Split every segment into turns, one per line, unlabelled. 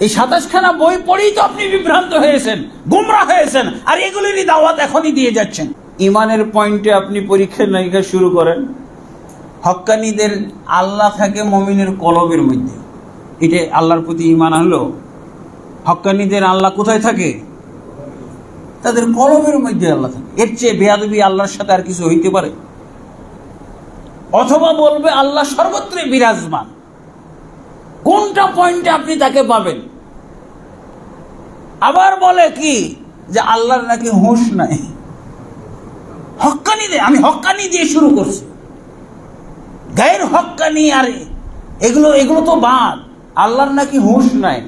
এই সাতাশখানা বই পড়েই তো আপনি বিভ্রান্ত হয়েছেন, গুমরা হয়েছেন, আর এগুলিরই দাওয়াত এখনই দিয়ে যাচ্ছেন। ইমানের পয়েন্টে আপনি পরীক্ষা নিরীক্ষা শুরু করেন। হক্কানিদের আল্লাহ থাকে মমিনের কলবের মধ্যে। এটা আল্লাহর প্রতি ইমান হলো হক্কানিদের আল্লাহ কোথায় থাকে? তাদের কলবের মধ্যে আল্লাহ থাকে। এর চেয়ে বেয়াদবি আল্লাহর সাথে আর কিছু হইতে পারে? অথবা বলবে, আল্লাহ সর্বত্রই বিরাজমান। কোনটা পয়েন্টে আপনি তাকে পাবেন? আবার বলে কি? যে আল্লাহর নাকি হুঁশ নাই। হক্কানি দে, আমি হক্কানি দিয়ে শুরু করছি। গায়ের হক্কানি আর এগুলো এগুলো তো বাদ। আল্লাহর নাকি হুঁশ নাই।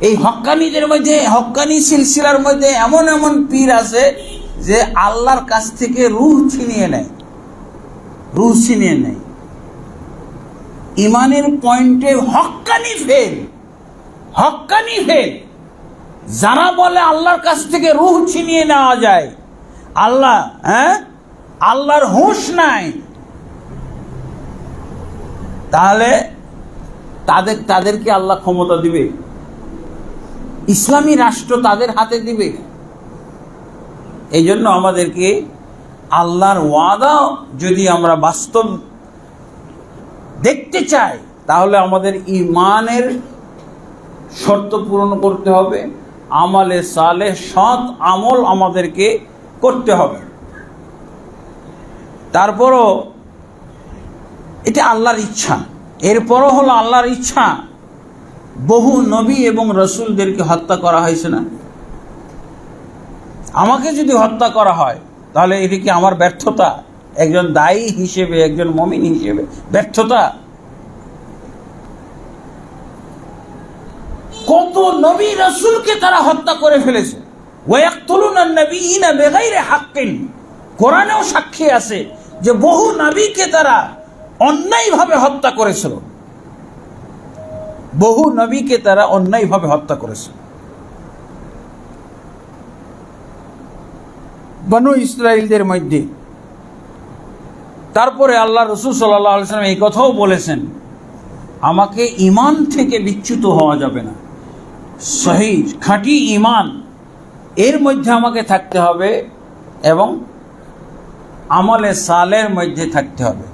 এই হক্কানিদের মধ্যে, হক্কানি সিলসিলার মধ্যে এমন এমন পীর আছে যে আল্লাহর কাছ থেকে রুহ ছিনিয়ে নেয়। রুহ ছিনিয়ে নেয়। ইমানের পয়েন্টে হক্কানি ফেল। হক্কানি ফেল। যারা বলে আল্লাহর কাছ থেকে রুহ ছিনিয়ে নেওয়া যায়, আল্লাহ হ্যাঁ? আল্লাহর হুঁশ নাই। তাহলে তাদের, তাদেরকে আল্লাহ ক্ষমতা দিবে। ইসলামী রাষ্ট্র তাদের হাতে দিবে। এই জন্য আমাদেরকে আল্লাহর ওয়াদা যদি আমরা বাস্তব দেখতে চাই, তাহলে আমাদের ইমানের শর্ত পূরণ করতে হবে। আমলে সালে সৎ আমল আমাদেরকে করতে হবে। তারপরও এটা আল্লাহর ইচ্ছা। এরপরও হলো আল্লাহর ইচ্ছা, বহু নবী এবং রসুলদেরকে হত্যা করা হয়েছে না? আমাকে যদি হত্যা করা হয়, তাহলে এটি কি আমার ব্যর্থতা? একজন দায়ী হিসেবে, একজন মমিন হিসেবে ব্যর্থতা? কত নবী রসুলকে তারা হত্যা করে ফেলেছে। কোরআনেও সাক্ষী আছে যে বহু নবীকে তারা অন্যায়ভাবে হত্যা করেছিল। বহু নবীকে তারা অন্যায়ভাবে হত্যা করেছে বনু ইসরায়েলদের মধ্যে। তারপরে আল্লাহ রসুল সাল্লাহ আলসালাম এই কথাও বলেছেন, আমাকে ইমান থেকে বিচ্যুত হওয়া যাবে না। সহি, খাঁটি ইমান এর মধ্যে আমাকে থাকতে হবে এবং আমলে সালের মধ্যে থাকতে হবে।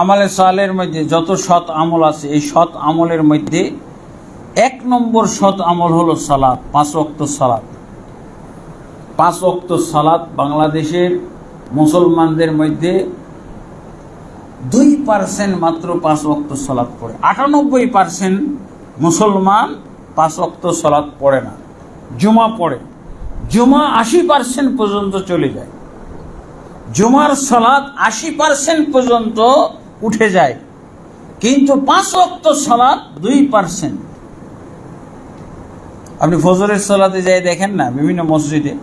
আমলে সালের মধ্যে যত সৎ আমল আছে, এই সৎ আমলের মধ্যে এক নম্বর সৎ আমল হলো সালাদ পাঁচ অক্ত সালাদ পাঁচ অক্ত সালাদ বাংলাদেশের মুসলমানদের মধ্যে দুই পার্সেন্ট মাত্র পাঁচ অক্ত সালাদ পড়ে। আটানব্বই পার্সেন্ট মুসলমান পাঁচ অক্ত সালাদ পড়ে না। জুমা পড়ে। জুমা আশি পার্সেন্ট পর্যন্ত চলে যায়। জুমার সালাদ আশি পার্সেন্ট পর্যন্ত উঠে যায়। কিন্তু পাঁচ অক্ত সালাদ দুই পার্সেন্ট আপনি ফজরের সালাতে যাই দেখেন না, বিভিন্ন মসজিদে।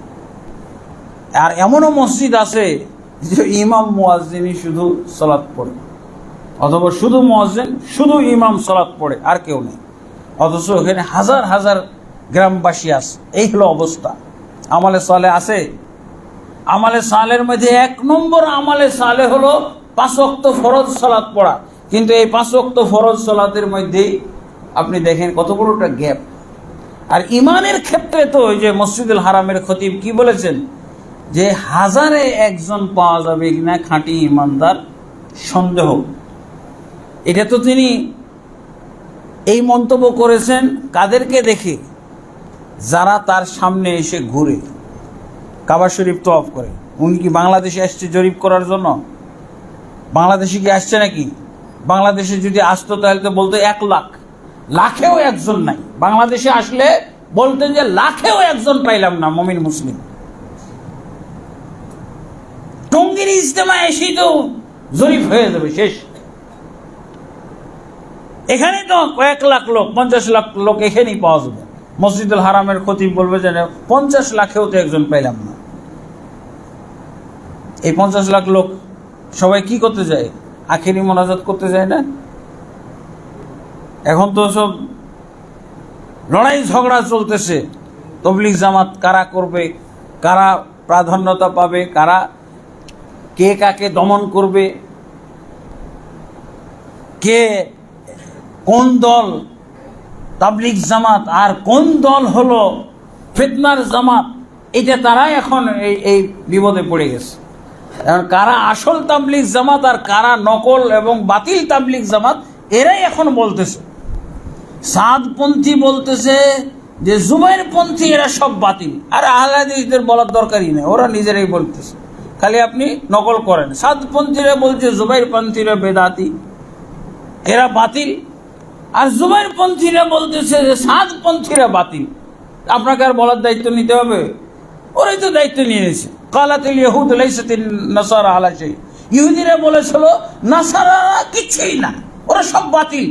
আর এমনও মসজিদ আছে যে ইমাম মুয়াজ্জিনই শুধু সালাত পড়ে। অথবা শুধু মুয়াজ্জিন, শুধু ইমাম সালাত পড়ে, আর কেউ নেই। অথচ ওখানে হাজার হাজার গ্রামবাসী আছে। এই হলো অবস্থা। আমালে সালে আছে। আমালে সালের মধ্যে এক নম্বর আমালে সালে হলো পাঁচ অক্ত ফরজ সালাত পড়া। কিন্তু এই পাঁচ অক্ত ফরজ সালাতের মধ্যে আপনি দেখেন কত বড় একটা গ্যাপ। আর ইমানের ক্ষেত্রে তো ওই যে মসজিদুল হারামের খতিব কি বলেছেন? যে হাজারে একজন পাওয়া যাবে কিনা খাঁটি ইমানদার সন্দেহ। এটা তো তিনি এই মন্তব্য করেছেন কাদেরকে দেখে? যারা তার সামনে এসে ঘুরে। কাবা শরীফ তফ করে। উনি কি বাংলাদেশে আসছে জরিপ করার জন্য? বাংলাদেশে কি আসছে নাকি? বাংলাদেশে যদি আসতো তাহলে তো বলতো এক লাখ। লাখেও একজন নাই। বাংলাদেশে আসলে বলতেন যে লাখেও একজন পাইলাম না, মমিন মুসলিম। টঙ্গির ইজতেমা এসেই তো জরিপ হয়ে যাবে শেষ। এখানে তো কয়েক লাখ লোক, পঞ্চাশ লাখ লোক এখানেই পাওয়া যাবে। মসজিদুল হারামের খতিব বলবে যে পঞ্চাশ লাখেও তো একজন পাইলাম না। এই পঞ্চাশ লাখ লোক সবাই কি করতে যায়? আখেরি মোনাজাত করতে যায় না? এখন তো সব লড়াই ঝগড়া চলতেছে। তবলিক জামাত কারা করবে? কারা প্রাধান্যতা পাবে? কারা কে কাকে দমন করবে? কে কোন দল তাবলিক জামাত আর কোন দল হলো ফিতনার জামাত, এটা তারাই এখন এই এই বিপদে পড়ে গেছে। এখন কারা আসল তাবলিক জামাত আর কারা নকল এবং বাতিল তাবলিক জামাত, এরাই এখন বলতেছে। সাদপন্থী বলতেছে যে জুবাইর পন্থী এরা সব বাতিল। আর আহলাদিসদের বলার দরকারই নেই, ওরা নিজেরাই বলতেছে। খালি আপনি নকল করেন। সাদপন্থীরা বলছে জুবাইর পন্থীরা বেদাতি, এরা বাতিল। আর জুবাইর পন্থীরা বলতেছে যে সাদপন্থীরা বাতিল। আপনাকে আর বলার দায়িত্ব নিতে হবে? ওরাই তো দায়িত্ব নিয়ে নিয়েছে। কালাতিল ইহুদ লাইসাতিন নাসারা আলা সেই ইহুদিরা বলেছিল, নাসারারা কিছুই না। ওরা সব বাতিল।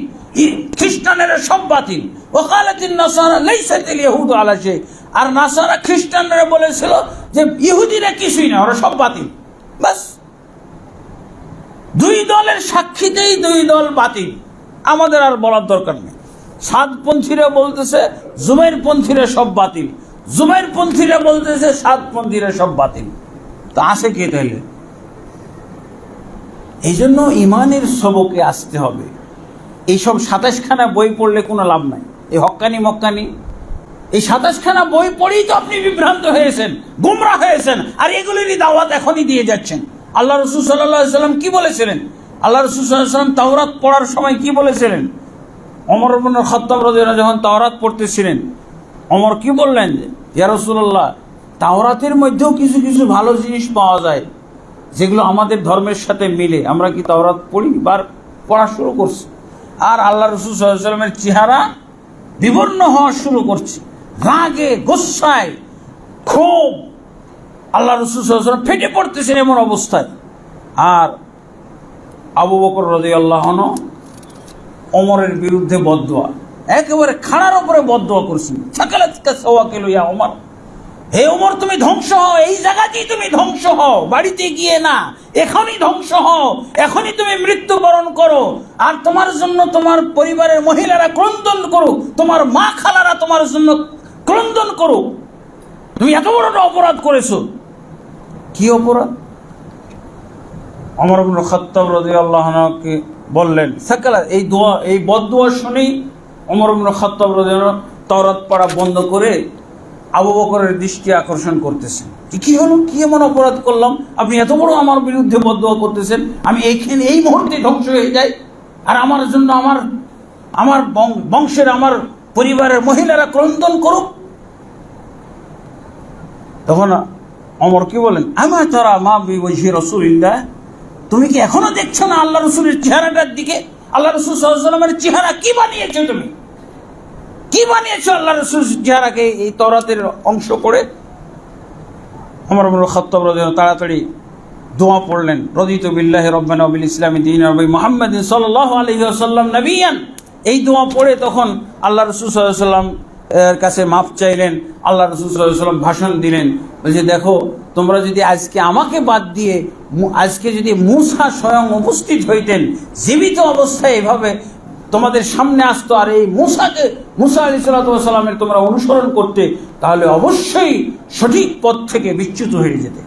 খ্রিস্টানেরা সব বাতিল। ওকালাতিন নাসারা লাইসাতিল ইহুদ আলা সেই আর নাসারা খ্রিস্টানরা বলেছিল যে ইহুদিরা কিছুই না, ওরা সব বাতিল। বাস। দুই দলের সাক্ষীতেই দুই দল বাতিল। আমাদের আর বলার দরকার নেই। সাতপন্থীরা বলতেছে জুমের পন্থীরা সব বাতিল। জুমের পন্থীরা বলতেছে, সাতপন্থীরা সব বাতিল। তা আসে কে তাইলে? এই জন্য ইমানের সবকে আসতে হবে। এইসব সাতাশখানা বই পড়লে কোনো লাভ নাই। এই হক্কানি মক্কানি। এই সাতাশখানা বই পড়েই তো আপনি বিভ্রান্ত হয়েছেন, গুমরা হয়েছেন, আর এগুলিরই দাওয়াত এখনই দিয়ে যাচ্ছেন। আল্লাহ রসুল সাল্লাহ সাল্লাম কি বলেছিলেন? আল্লাহ রসুল তাওরাত পড়ার সময় কি বলেছিলেন? অমর খত্তাব যখন তাওরাত পড়তেছিলেন অমর কি বললেন যে, ইয়া রাসূলুল্লাহ, তাওরাতের মধ্যেও কিছু কিছু ভালো জিনিস পাওয়া যায়, যেগুলো আমাদের ধর্মের সাথে মিলে। আমরা কি তাওরাত পড়ি বা পড়া শুরু করছি? আর আল্লাহ রসুল সাল্লামের চেহারা বিবর্ণ হওয়া শুরু করছে। রাগে গোসায় ক্ষোভ আল্লাহ রসুল সাল্লাম ফেটে পড়তেছেন এমন অবস্থায়। আর আবু বকর রাজি আল্লাহন অমরের বিরুদ্ধে বদোয়া একেবারে খাড়ার উপরে বদোয়া সাকালাতকা সওয়াকে লইয়া অমর হে ওমর, তুমি ধ্বংস হও। এই জায়গাতেই তুমি ধ্বংস হও। বাড়িতে গিয়ে না, এখনই ধ্বংস হও। এখনই তুমি মৃত্যুবরণ করো। আর তোমার জন্য তোমার পরিবারের মহিলারা ক্রন্দন করুক। তোমার মা খালারা তোমার জন্য ক্রন্দন করুক। তুমি এত বড় অপরাধ করেছ। কি অপরাধ? অমর খাত্তাব রাদিয়াল্লাহুকে বললেন, সাকালা, এই দোয়া, এই বদদোয়া শুনেই অমর খাত্তাব রাদিয়াল্লাহু তাওরাত পড়া বন্ধ করে আবু বকরের দৃষ্টি আকর্ষণ করতেছেন। কি হলো? কি এমন অপরাধ করলাম? আপনি এত বড় আমার বিরুদ্ধে বদদোয়া করতেছেন, আমি এইখানে, এই মুহূর্তে ধ্বংস হয়ে যাই। আর আমার জন্য আমার আমার বংশের, আমার পরিবারের মহিলারা ক্রন্দন করুক। তখন অমর কি বলেন, আমা তারা মা বিবশি রসুলিল্লাহ? তুমি কি এখনও দেখছ না আল্লাহ রসুলের চেহারাটার দিকে? আল্লাহ রসুল সাল্লামের চেহারা কি বানিয়েছো তুমি? কি বানিয়েছো আল্লাহ রসুল চেহারাকে এই তরাতের অংশ করে? আমার খত্তব তাড়াতাড়ি দোয়া পড়লেন, রদিত বিল্লাহ রব্বানা বিল ইসলামী দিন রবি মোহাম্মদ সাল্লাহ আলহি আসাল্লাম নবিয়ান। এই দোয়া পড়ে তখন আল্লাহ রসুল সাল্লাম এর কাছে মাপ চাইলেন, আল্লাহ রসুল সাল্লাম ভাষণ দিলেন। বলছে, দেখো, তোমরা যদি আজকে আমাকে বাদ দিয়ে আজকে যদি মুসা স্বয়ং উপস্থিত হইতেন, জীবিত অবস্থায় এভাবে তোমাদের সামনে আসতো আর এই মুসাকে, মুসা আলি সাল্লামের তোমরা অনুসরণ করতে, তাহলে অবশ্যই সঠিক পথ থেকে বিচ্যুত হয়ে যেতে।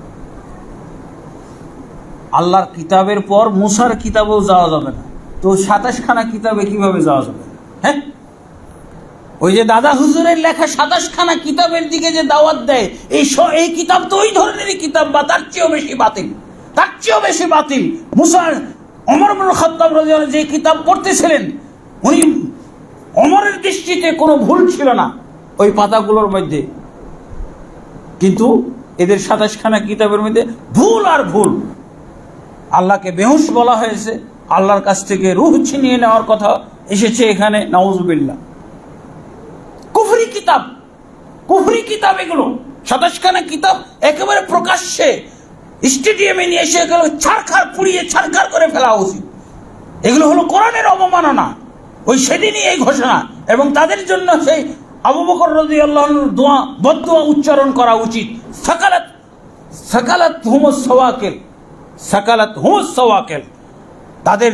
আল্লাহর কিতাবের পর মুসার কিতাবেও যাওয়া যাবে না। তো সাতাশখানা কিতাবে কীভাবে যাওয়া যাবে? হ্যাঁ? ওই যে দাদা হুজুরের লেখা সাতাশখানা কিতাবের দিকে যে দাওয়াত দেয়, এই এই কিতাব তো ওই ধরনেরই কিতাব বা তার চেয়েও বেশি বাতিল। তার চেয়েও বেশি বাতিল। মুসার অমর খাত্তাব রাদিয়াল্লাহু যে কিতাব পড়তেছিলেন, উনি অমরের দৃষ্টিতে কোনো ভুল ছিল না ওই পাতাগুলোর মধ্যে। কিন্তু এদের সাতাশখানা কিতাবের মধ্যে ভুল আর ভুল। আল্লাহকে বেহুশ বলা হয়েছে, আল্লাহর কাছ থেকে রুহ ছিনিয়ে নেওয়ার কথা এসেছে এখানে নওয়াজুবিল্লাহ কুফরি কিতাব? কুফরি কিতাব এগুলো। সাতাশখানা কিতাব একেবারে প্রকাশ্যে স্টেডিয়ামে নিয়ে এসে এগুলো ছাড়খাড় পুড়িয়ে ছাড়খাড় করে ফেলা উচিত। এগুলো হলো কোরআনের অবমাননা। ওই সেদিনই এই ঘোষণা। এবং তাদের জন্য সেই আবু বকর রদি আল্লাহর দোয়া বদোয়া উচ্চারণ করা উচিত। সকালাত সকালাত হুমস সওয়াকেল, সকালাত হুমস সওয়াকেল। তাদের,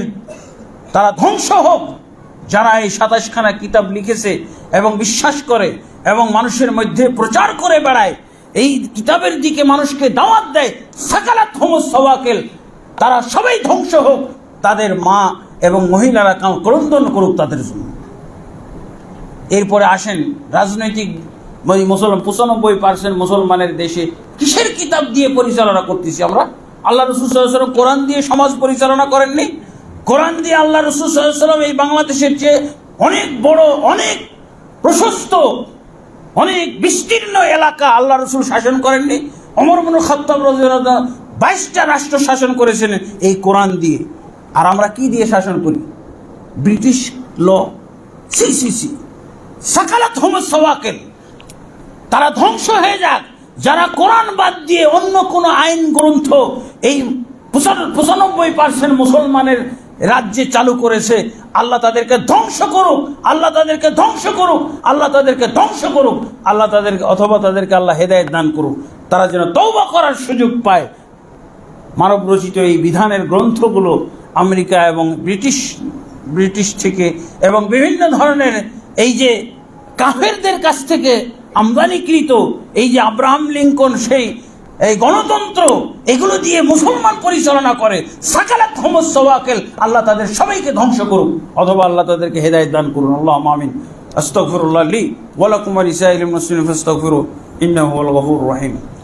তারা ধ্বংস হোক। যারা এই সাতাশখানা কিতাব লিখেছে এবং বিশ্বাস করে এবং মানুষের মধ্যে প্রচার করে বেড়ায়। এই কিতাবের দিকে মানুষকে দাওয়াত দেয়, সাকালাত হোমস তারা সবাই ধ্বংস হোক, তাদের মা এবং মহিলারা ক্রন্দন করুক তাদের জন্য। এরপরে আসেন রাজনৈতিক মুসলমান, পঁচানব্বই পার্সেন্ট মুসলমানের দেশে কিসের কিতাব দিয়ে পরিচালনা করতেছি আমরা? আল্লাহ রসুল সাল্লাম কোরআন দিয়ে সমাজ পরিচালনা করেননি। কোরআন দিয়ে আল্লাহ রসুল সাল্লাম এই বাংলাদেশের চেয়ে অনেক বড়, অনেক প্রশস্ত, অনেক বিস্তীর্ণ এলাকা আল্লাহ রসুল শাসন করেননি। অমর মনু খত্তাব রাজিয়াল্লাহু বাইশটা রাষ্ট্র শাসন করেছেন এই কোরআন দিয়ে। আর আমরা কি দিয়ে শাসন করি? British law. C C C. তারা ধ্বংস হয়ে যাক। যারা কোরআন বাদ দিয়ে অন্য কোনো আইন গ্রন্থ, এই পঁচানব্বই পার্সেন্ট মুসলমানের রাজ্যে চালু করেছে, আল্লাহ তাদেরকে ধ্বংস করুক, আল্লাহ তাদেরকে ধ্বংস করুক, আল্লাহ তাদেরকে ধ্বংস করুক, আল্লাহ তাদেরকে অথবা তাদেরকে আল্লাহ হেদায়েত দান করুক। তারা যেন তৌবা করার সুযোগ পায়। মানব রচিত এই বিধানের গ্রন্থগুলো আমেরিকা এবং ব্রিটিশ ব্রিটিশ থেকে এবং বিভিন্ন ধরনের এই যে কাফেরদের কাছ থেকে আমদানিকৃত, এই যে আব্রাহাম লিঙ্কন সেই এই গণতন্ত্র এগুলো দিয়ে মুসলমান পরিচালনা করে, সাকালাত হোমদ আল্লাহ তাদের সবাইকে ধ্বংস করুক। অথবা আল্লাহ তাদেরকে হেদায়ত দান করুন। আল্লাহ মামিন আস্তফরুল্লাহ লি ওয়া লাকুম ওয়া মুসলিম মুসলিমিন ফাস্তাগফিরু ইন্নাহু রহিম।